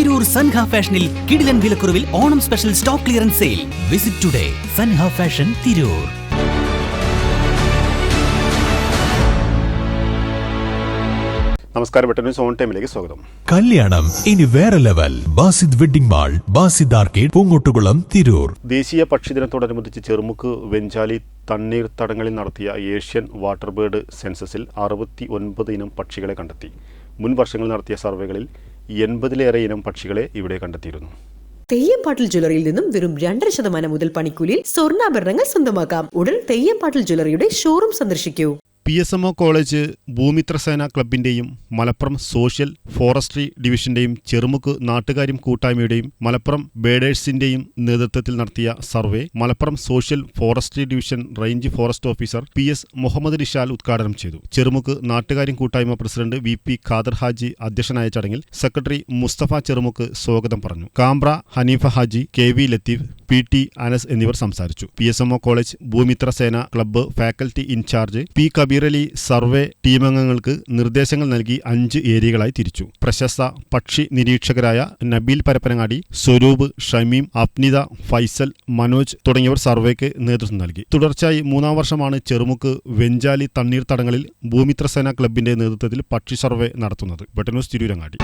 തിരൂർ സൻഹ ഫാഷനിൽ കിടിലൻ വിലക്കുറവിൽ Onam special stock clearance sale. Visit today Sanha fashion Tirur. നമസ്കാരം പെട്ടെന്ന് സോൺ ഓൺ ടൈമിലേക്ക് സ്വാഗതം. കല്യാണം ഇനി വേറെ level. Basid wedding mall Basid arcade Poongottukulam Tirur. ദേശീയ പക്ഷിദിനത്തോടനുബന്ധിച്ച് ചെറുമുക്ക് വെഞ്ചാലി തണ്ണീർ തടങ്ങളിൽ നടത്തിയ ഏഷ്യൻ വാട്ടർ ബേർഡ് സെൻസസിൽ അറുപത്തി ഒൻപത് ഇനം പക്ഷികളെ കണ്ടെത്തി. മുൻ വർഷങ്ങളിൽ നടത്തിയ സർവേകളിൽ എൺപതിലേറെ ഇനം പക്ഷികളെ ഇവിടെ കണ്ടെത്തിയിരുന്നു. തെയ്യംപാട്ടിൽ ജ്വല്ലറിയിൽ നിന്നും വെറും രണ്ടര ശതമാനം മുതൽ പണിക്കൂലിയിൽ സ്വർണാഭരണങ്ങൾ സ്വന്തമാക്കാം. ഉടൻ തെയ്യംപാട്ടിൽ ജ്വല്ലറിയുടെ ഷോറൂം സന്ദർശിക്കൂ. P S M O college Bhoomithrasena ക്ലബിന്റെയും Malappuram social forestry ഡിവിഷന്റെയും ചെറുമുക്ക് നാട്ടുകാര്യം കൂട്ടായ്മയുടെയും മലപ്പുറം ബേഡേഴ്സിന്റെയും നേതൃത്വത്തിൽ നടത്തിയ survey Malappuram social forestry division range forest officer P S Muhammed Rishal ഉദ്ഘാടനം ചെയ്തു. ചെറുമുക്ക് നാട്ടുകാര്യം കൂട്ടായ്മ president V P Khader Haji അധ്യക്ഷനായ ചടങ്ങിൽ സെക്രട്ടറി മുസ്തഫ ചെറുമുക്ക് സ്വാഗതം പറഞ്ഞു. Kambra Hanifa Haji K V Latheef P T Anas എന്നിവർ സംസാരിച്ചു. P S M O college Bhoomithra Sena club faculty incharge P Kabeerali survey ടീമംഗങ്ങൾക്ക് നിർദ്ദേശങ്ങൾ നൽകി അഞ്ച് ഏരിയകളായി തിരിച്ചു. പ്രശസ്ത പക്ഷി നിരീക്ഷകരായ നബീൽ പരപ്പനങ്ങാടി സ്വരൂപ് ഷമീം അപ്നിത ഫൈസൽ മനോജ് തുടങ്ങിയവർ സർവേക്ക് നേതൃത്വം നൽകി. തുടർച്ചയായി മൂന്നാം വർഷമാണ് ചെറുമുക്ക് വെഞ്ചാലി തണ്ണീർത്തടങ്ങളിൽ ഭൂമിത്ര സേന ക്ലബിന്റെ നേതൃത്വത്തിൽ പക്ഷി സർവേ നടത്തുന്നത്. ബട്ടനൂസ് തിരൂരങ്ങാടി.